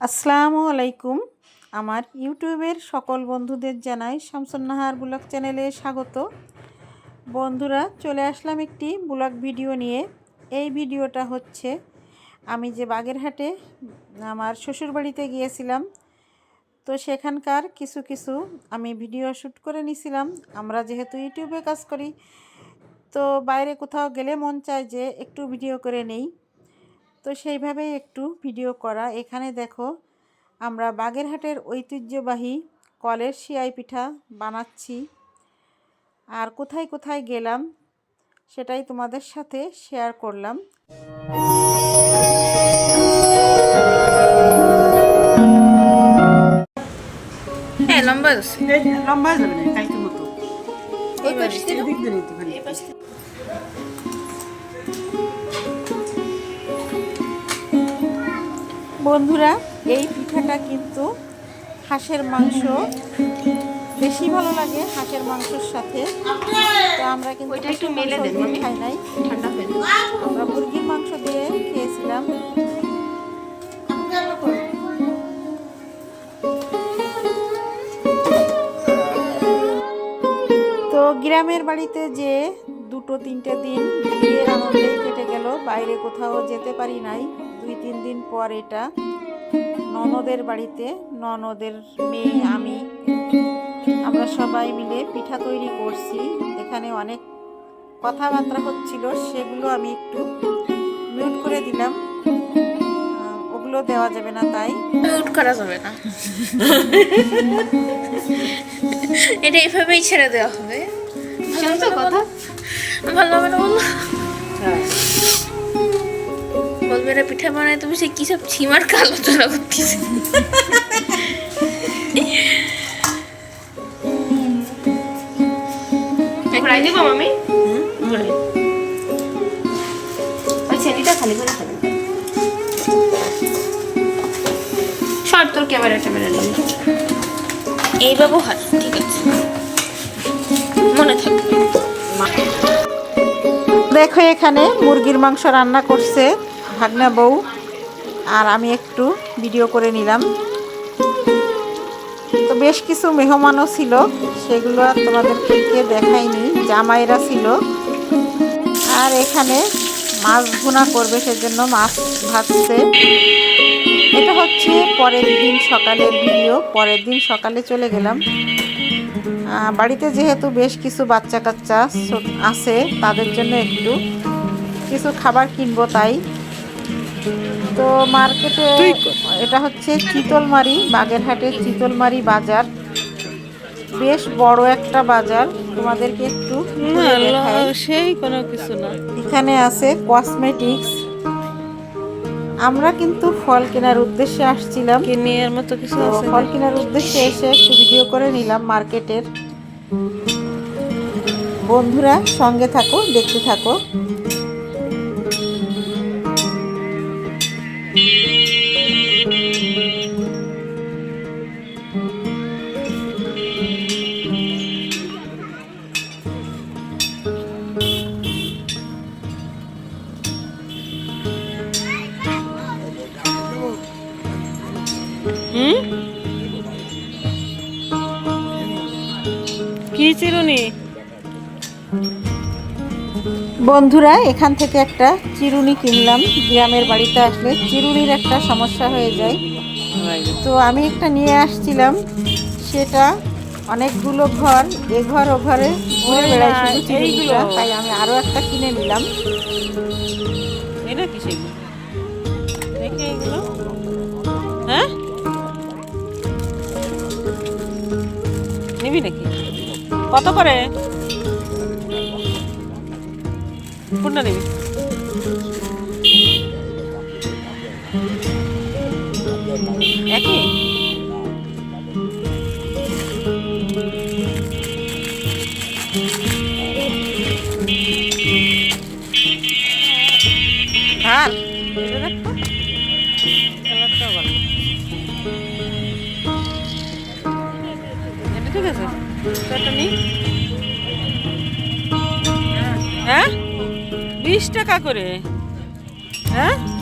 আসসালামু আলাইকুম। আমার ইউটিউবের সকল বন্ধুদের জানাই শামসুন্নাহার ব্লগ চ্যানেলে স্বাগত। বন্ধুরা, চলে আসলাম একটি ব্লগ ভিডিও নিয়ে। এই ভিডিওটা হচ্ছে, আমি যে বাগেরহাটে আমার শ্বশুরবাড়িতে গিয়েছিলাম, তো সেখানকার কিছু কিছু আমি ভিডিও শ্যুট করে নিছিলাম। আমরা যেহেতু ইউটিউবে কাজ করি, তো বাইরে কোথাও গেলে মন চায় যে একটু ভিডিও করে নেই। তো সেইভাবেই একটু ভিডিও করা। এখানে দেখো আমরা বাগেরহাটের ঐতিহ্যবাহী কলের শিয়াই পিঠা বানাচ্ছি। আর কোথায় কোথায় গেলাম সেটাই তোমাদের সাথে শেয়ার করলাম। হ্যাঁ লম্বা লম্বা যাবে না কালকে মতো। বন্ধুরা এই পিঠাটা কিন্তু হাঁসের মাংস বেশি ভালো লাগে হাঁসের মাংসের সাথে। তো আমরা কিন্তু একটু মেলে খাই নাই। ঠান্ডা হয়ে আমরা মুরগির মাংস দিয়ে খেয়েছিলাম। তো গ্রামের বাড়িতে যে দুটো তিনটে দিন বিয়ের আনন্দে কেটে গেল বাইরে কোথাও যেতে পারি নাই। দুই তিন দিন পর এটা ননদের বাড়িতে ননদের মেয়ে আমি। আমরা সবাই মিলে পিঠা তৈরি করছি। এখানে অনেক কথাবার্তা হচ্ছিল সেগুলো আমি একটু মিউট করে দিলাম। ওগুলো দেওয়া যাবে না তাই। মিউট করা যাবে না। এটা এভাবেই ছেড়ে দেওয়া হবে। কথা। ভালো হবে না বলল বলবে রে পিঠা বানায় তুমি সে কি সব ছিমার আলোচনা করতেছি ঘুরাই দিব মামি? ওই ছেলেটা খালি করে খাবে। সর তোর ক্যামেরা ট্যামেরা নিয়ে এই ব্যবহার ঠিক আছে। মনে থাকবে। দেখো এখানে মুরগির মাংস রান্না করছে। ভাগনা বউ, আর আমি একটু ভিডিও করে নিলাম। তো বেশ কিছু মেহমানও ছিল, সেগুলো আর তোমাদেরকে দেখাইনি, জামাইরা ছিল। আর এখানে মাছ ভুনা করবে, সেজন্য মাছ ভাজছে। এটা হচ্ছে পরের দিন সকালের ভিডিও পরের দিন সকালে চলে গেলাম। বাড়িতে যেহেতু বেশ কিছু বাচ্চা কাচ্চা আছে, তাদের জন্য একটু কিছু খাবার কিনবো তাই। তো মার্কেটে এটা হচ্ছে চিতলমারি বাগেরহাটের চিতলমারি বাজার। বেশ বড় একটা বাজার তোমাদেরকে একটু সেই কোনো কিছু না। এখানে আছে কসমেটিক্স আমরা কিন্তু ফল কেনার উদ্দেশ্যে আসছিলাম। কিনিয়ার মতো কিছু ফল কেনার উদ্দেশ্যে এসে একটু ভিডিও করে নিলাম মার্কেটের বন্ধুরা সঙ্গে থাকো দেখতে থাকো। কি চিরুনি বন্ধুরা এখান থেকে একটা চিরুনি কিনলাম। গ্রামের বাড়িতে আসলে চিরুনির একটা সমস্যা হয়ে যায়। তো আমি একটা নিয়ে আসছিলাম। সেটা অনেকগুলো ঘর এ ঘর ও ঘরে ঘুরে বেড়াই শুধু চিরুনিটা তাই আমি আরও একটা কিনে নিলাম। এটা কি দেখে এগুলো হ্যাঁ? নিবি নাকি? কত করে? কোনটা নিবি একই? ভালো ঠিক আছে। একটা নিই বিশ টাকা করে। হ্যাঁ?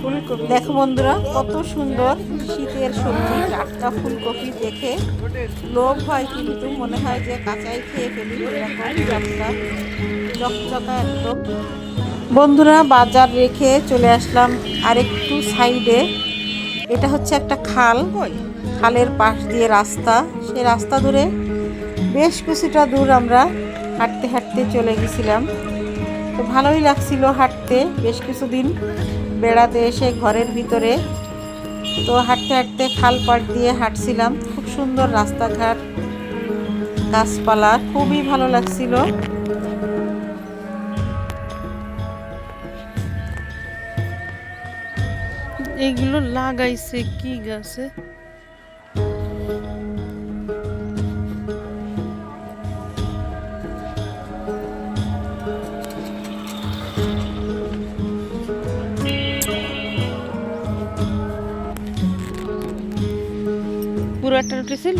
ফুলকপি দেখো বন্ধুরা কত সুন্দর। শীতের সবজি, টাটকা ফুলকপি দেখে লোভ হয় কিন্তু মনে হয় যে কাঁচাই খেয়ে ফেলি চকচকা একদম। বন্ধুরা, বাজার রেখে চলে আসলাম আরেকটু সাইডে। এটা হচ্ছে একটা খাল। খালের পাশ দিয়ে রাস্তা। সেই রাস্তা ধরে বেশ কিছুটা দূর আমরা হাঁটতে হাঁটতে চলে গেছিলাম। তো ভালোই লাগছিল হাঁটতে। বেশ কিছুদিন বেড়াতে এসে ঘরের ভিতরে তো হাঁটতে হাঁটতে খাল পাড় দিয়ে হাঁটছিলাম। খুব সুন্দর রাস্তাঘাট, গাছপালা, খুবই ভালো লাগছিল। এগুলো লাগাইছে কি গাছে? পুরাটা উঠেছিল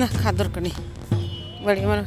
না খাওয়ার দরকার নেই। বাড়ি আমার